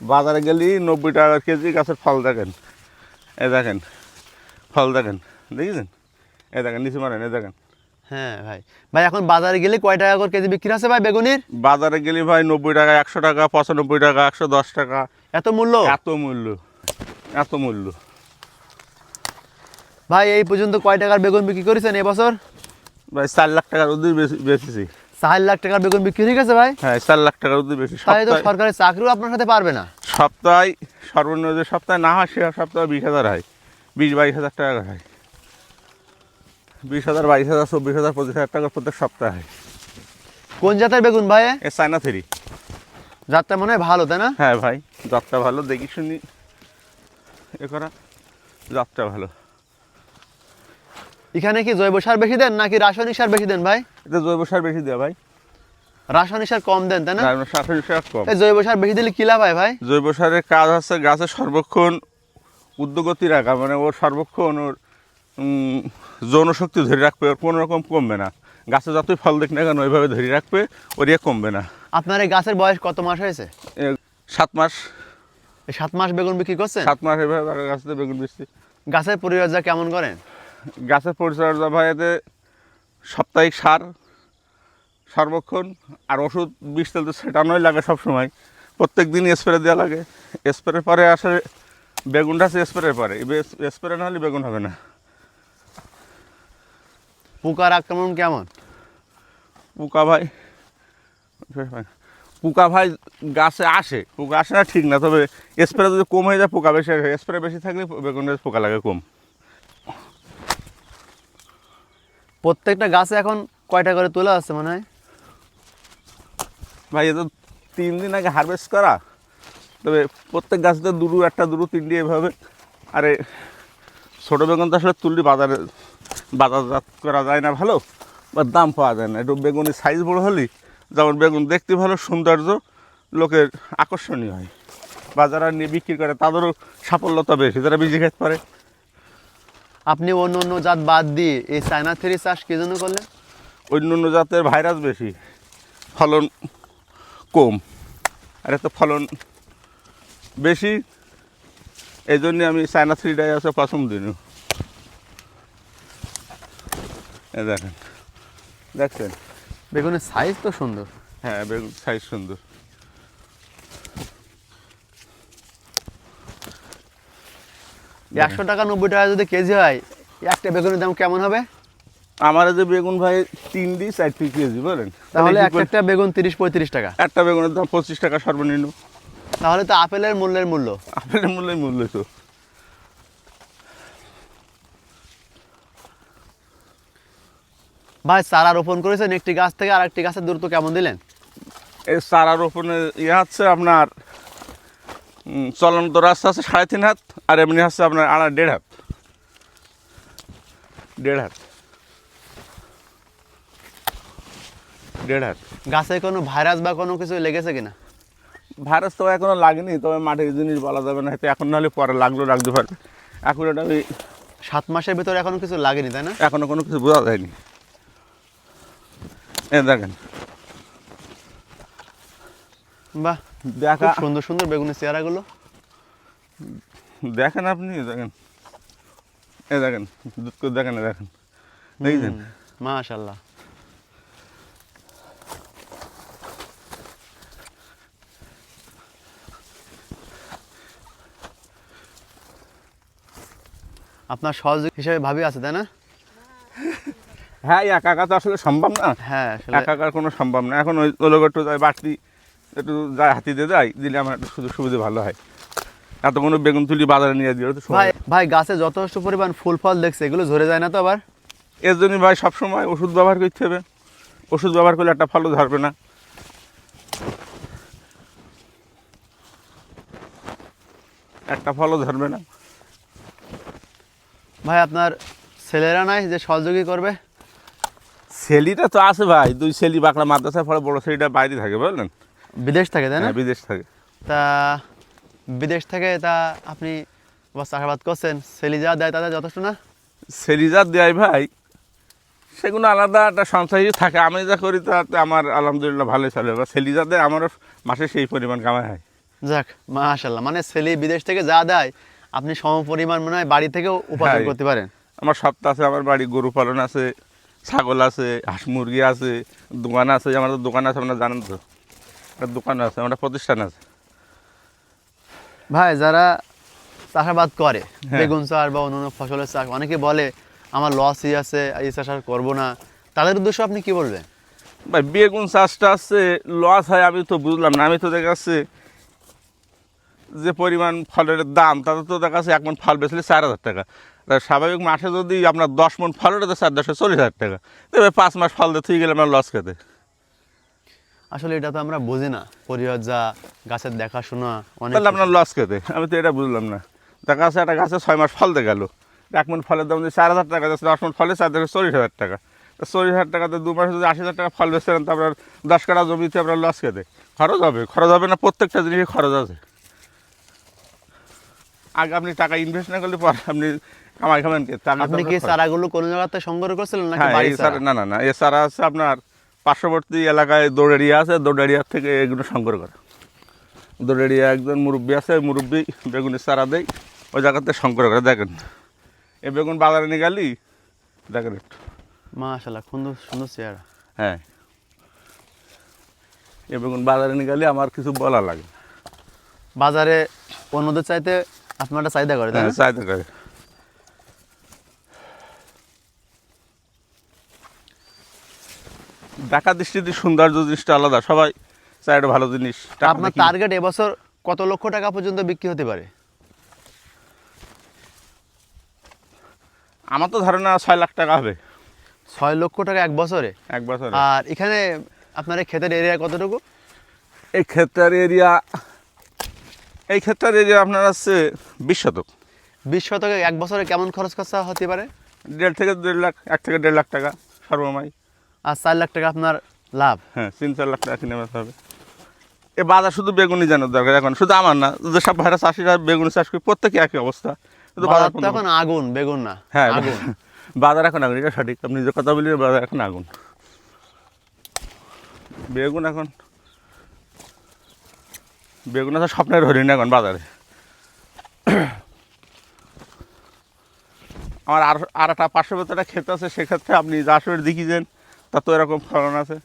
বাজারে গেলি নব্বই টাকা কেজি গাছের ফল দেখেন। এ দেখেন ফল দেখেন দেখেছেন? এ দেখেন নিচে মারেন এ দেখেন। হ্যাঁ ভাই। ভাই এখন বাজারে গেলে কয় টাকা করে কেজি বিক্রি আছে ভাই বেগুনের? বাজারে গেলি ভাই নব্বই টাকা একশো টাকা পঁচানব্বই টাকা একশো দশ টাকা। এত মূল্য? এত মূল্য এত মূল্য। ভাই এই পর্যন্ত কয় টাকার বেগুন বিক্রি করেছেন এবছর ভাই চার লাখ টাকার অধিক বেশি- বেচেছি। চার লাখ টাকার বেগুন বিক্রি হয়ে গেছে ভাই? হ্যাঁ চার লাখ টাকার বেশি। তাই তো সরকারি চাকরিও আপনার সাথে পারবে না। সপ্তাহে সর্বনিম্ন যে সপ্তাহে না হয় সে সপ্তাহে বিশ হাজার হয়। বিশ বাইশ হাজার টাকা হয়। বিশ হাজার বাইশ হাজার চব্বিশ হাজার পঁচিশ হাজার টাকা প্রত্যেক সপ্তাহে হয়। কোন জাতের বেগুন ভাই? এ চায়না থ্রি। জাতটা মনে হয় ভালো তাই না? হ্যাঁ ভাই যাত্রা ভালো দেখি শুনি। এ করা যাত্রা ভালো। এখানে কি জৈব সার বেশি দেন নাকি রাসায়নিক সার বেশি দেন ভাই? এতে জৈব সার বেশি দেওয়া ভাই। রাসায়নিক সার কম দেন তাই না? রাসায়নিক সার কম। এই জৈব সার বেশি দিলে কি লাভ হয় ভাই? জৈব সারের কাজ হচ্ছে গাছের সর্বক্ষণ উদ্যোগতি রাখা মানে ওর সর্বক্ষণ ওর যৌনশক্তি ধরে রাখবে ওর কোনো রকম কমবে না। গাছে যতই ফল দেখ না কেন ওইভাবে ধরে রাখবে ওর ইয়ে কমবে না। আপনার এই গাছের বয়স কত মাস হয়েছে? সাত মাস। এই সাত মাস বেগুন বিক্রি করছেন? সাত মাস এভাবে গাছতে বেগুন বেশি গাছের পরিচর্যা কেমন করেন? গাছের পরিচর্যা ভাই এতে সাপ্তাহিক সার সর্বক্ষণ আর ওষুধ বিষ তেল তো ছেটানোই লাগে সবসময়। প্রত্যেক দিন স্প্রে দেওয়া লাগে। স্প্রে পরে আসে বেগুনটা আছে স্প্রে পরে। স্প্রে না হলে বেগুন হবে না। পোকার আক্রমণ কেমন? পোকা ভাই পোকা ভাই গাছে আসে। পোকা আসে না ঠিক না তবে স্প্রে যদি কম হয়ে যায় পোকা বেশি স্প্রে বেশি থাকলে বেগুনের পোকা লাগে কম। প্রত্যেকটা গাছে এখন কয়টা করে তোলা আছে মনে হয়? ভাই, এ তো তিন দিন আগে হারভেস্ট করা। তবে প্রত্যেক গাছতে দুটো একটা দুটো তিনটি এভাবে। আরে, ছোটো বেগুন তো আসলে তুললি বাজারে, বাজারজাত করা যায় না ভালো, বা দাম পাওয়া যায় না। একটু বেগুনের সাইজ বড় হলে, যেমন বেগুন দেখতে ভালো, সৌন্দর্য, লোকের আকর্ষণীয় হয়। বাজারে নিয়ে বিক্রি করে, তাদেরও সাফল্যতা বেশি, যারা বিজি খেতে পারে। আপনি অন্য অন্য জাত বাদ দিয়ে এই চায়না থ্রি চাষ কি জন্য করলেন? অন্য অন্য জাতের ভাইরাস বেশি ফলন কম। আর এত ফলন বেশি এই জন্যে আমি চায়না থ্রি ডাই আছে প্রথম দিন। দেখেন দেখছেন? বেগুনের সাইজ তো সুন্দর। হ্যাঁ বেগুন সাইজ সুন্দর। একশো টাকা নব্বই টাকা যদি কেজি হয় একটা বেগুনের দাম কেমন হবে? আমার যে বেগুন ভাই তিন দি চারটি কেজি বলেন তাহলে একটা বেগুন তিরিশ পঁয়ত্রিশ টাকা। একটা বেগুনের দাম পঁচিশ টাকা সর্বনিম্ন। তাহলে তো আপেলের মূল্যের মূল্য। আপেলের মূল্যই মূল্য তো। ভাই চারা রোপণ করেছেন একটি গাছ থেকে আর একটি গাছের দূরত্ব কেমন দিলেন? এই চারা রোপণে ইয়ে হচ্ছে আপনার চলন্ত রাস্তা আছে সাড়ে তিন হাত আর এমনি হচ্ছে আপনার আড়া দেড় হাত। দেড় হাত। দেড় হাত। গাছে কোনো ভাইরাস বা কোনো কিছু লেগেছে কিনা? ভাইরাস তো এখনও লাগেনি তবে মাটির জিনিস বলা যাবে না হয়তো এখন নাহলে পরে লাগল রাখতে পারবে। এখন এটা আমি সাত মাসের ভিতরে এখনও কিছু লাগেনি তাই না? এখনও কোনো কিছু বোঝা যায়নি। এ দেখেন। বাহ দেখা সুন্দর সুন্দর বেগুনের চেহারাগুলো। দেখেন আপনি দেখেন। এ দেখেন দুধ করে দেখেন দেখেন। দেখছেন? মাশাল্লাহ আপনার সহযোগী হিসেবে ভাবি আছে তাই না? হ্যাঁ একা একা তো আসলে সম্ভব না। হ্যাঁ একা একার কোনো সম্ভব না। এখন ওই ওলোক একটু বাড়তি একটু যায় হাতি দিয়ে যায় দিলে আমার একটু সুযোগ সুবিধা ভালো হয়। এত কোনো বেগুন তুলি বাজারে নিয়ে দিয়ে তো ভাই ভাই গাছে যথেষ্ট পরিমাণ ফুল ফল দেখছে এগুলো ঝরে যায় না তো আবার? এর জন্য ভাই সবসময় ওষুধ ব্যবহার করতে হবে। ওষুধ ব্যবহার করলে একটা ফলও ধরবে না। একটা ফলও ধরবে না। ভাই আপনার ছেলেরা নাই যে সহযোগী করবে? ছেলিটা তো আছে ভাই দুই ছেলি বাঁকড়া মাদ্রাসায় পড়ে বড় ছেলিটা বাইরে থাকে বুঝলেন? বিদেশ থাকে তাই না? হ্যাঁ বিদেশ থাকে। তা বিদেশ থেকে তা আপনি চাষাবাদ করছেন সেলি যা দেয় তাদের যথেষ্ট না? সেলিজার দেয় ভাই সেগুলো আলাদা একটা সংসারই থাকে। আমি যা করি তাতে আমার আলহামদুলিল্লাহ ভালোই চলে। বা সেলিজার দেয় আমারও মাসে সেই পরিমাণ কামাই হয়। যাক মাশাল্লাহ মানে ছেলে বিদেশ থেকে যা দেয় আপনি সম পরিমাণ মনে হয় বাড়ি থেকেও উপার্জন। করতে পারেন। আমার সপ্তাহ আছে আমার বাড়ি গরু পালন আছে ছাগল আছে হাঁস মুরগি আছে দোকান আছে আমার তো দোকান আছে আপনারা জানেন তো। একটা দোকান আছে আমার একটা প্রতিষ্ঠান আছে। ভাই যারা চাষাবাদ করে হ্যাঁ। বেগুন চাষ বা অন্যান্য ফসলের চাষ অনেকে বলে আমার লসই আছে এই চাষ আর করব না। তাদের উদ্দেশ্য আপনি কি বলবেন? ভাই বেগুন চাষটা আছে লস হয় আমি তো বুঝলাম না। আমি তো দেখাচ্ছি যে পরিমাণ ফলের দাম তাতে তো দেখাচ্ছে এক মন ফল বেচলে চার হাজার টাকা। স্বাভাবিক মাসে যদি আপনার দশ মন ফল ওটা তো চার দশে চল্লিশ হাজার টাকা। তবে পাঁচ মাস ফল দিয়ে গেলে আমার লস খেতে। আসলে এটা তো আমরা বুঝি না। পরিচর্যা গাছের দেখাশোনা অনেক তাহলে আপনার লস খেতে। আমি তো এটা বুঝলাম না। দেখা যাচ্ছে একটা গাছে ছয় মাস ফল দিয়ে গেল। এক মন ফলের দাম যদি চার হাজার টাকা যাচ্ছে দশ মন ফলে চার দশে চল্লিশ হাজার টাকা। চল্লিশ হাজার টাকাতে দু মাসে যদি আশি হাজার টাকা ফল বেচছেন তো আপনার দশ কাটা জমিতে আপনার লস খেতে। খরচ হবে খরচ হবে না প্রত্যেকটা জিনিসে খরচ আছে। আগে আপনি টাকা ইনভেস্ট না করলে পরে আপনি কামাই খাবেন কে? আপনি কি। চারাগুলো কোন জায়গাতে সংগ্রহ করছিলেন নাকি হ্যাঁ না না না এ চারা আছে আপনার পার্শ্ববর্তী এলাকায় দৌড়েরিয়া আছে দৌড়েরিয়ার থেকে এগুলো সংগ্রহ করে। দৌড়েরিয়া একজন মুরব্বী আছে মুরব্বী বেগুনের চারা দেয় ওই জায়গাতে সংগ্রহ করে দেখেন। এ বেগুন বাজারে নিয়ে গেলি দেখেন একটু। মাশাল্লাহ সুন্দর সুন্দর চেহারা। হ্যাঁ। এ বেগুন বাজারে নিয়ে গেলে আমার কিছু বলা লাগে বাজারে অন্যদের চাইতে আপনারটা চাহিদা করে হ্যাঁ? চাইতে করে। দেখা দৃষ্টিতে সৌন্দর্য জিনিসটা আলাদা সবাই চাই একটা ভালো জিনিস। টাকা আপনার টার্গেট এবছর কত লক্ষ টাকা পর্যন্ত বিক্রি হতে পারে? আমার তো ধারণা ছয় লাখ টাকা হবে। ছয় লক্ষ টাকা এক বছরে? এক বছরে। আর এখানে আপনার এই ক্ষেতের এরিয়া কতটুকু? এই ক্ষেত্রের এরিয়া এই ক্ষেত্রের এরিয়া আপনার আছে বিশ শতক। বিশ শতকে এক বছরে কেমন খরচ খরচা হতে পারে? দেড় থেকে দেড় লাখ এক থেকে দেড় লাখ টাকা সর্বমাই আর চার লাখ টাকা আপনার লাভ। হ্যাঁ তিন চার লাখ টাকা কিনে হবে এ বাজার শুধু বেগুনি জানার দরকার এখন শুধু আমার না যেসব ভাইরা চাষিরা বেগুনি চাষ করে প্রত্যেকে একই অবস্থা। শুধু বাজার এখন আগুন বেগুন না হ্যাঁ আগুন। বাজার এখন আগুন এটা সঠিক। আপনি যে কথা বলি বাজার এখন আগুন। বেগুন এখন বেগুন আছে স্বপ্নের হরিণ এখন বাজারে। আমার আর আর একটা পার্শ্ববর্তী একটা ক্ষেত আছে সেক্ষেত্রে আপনি যা আসলে দেখিছেন তা তো এরকম ফলন আছে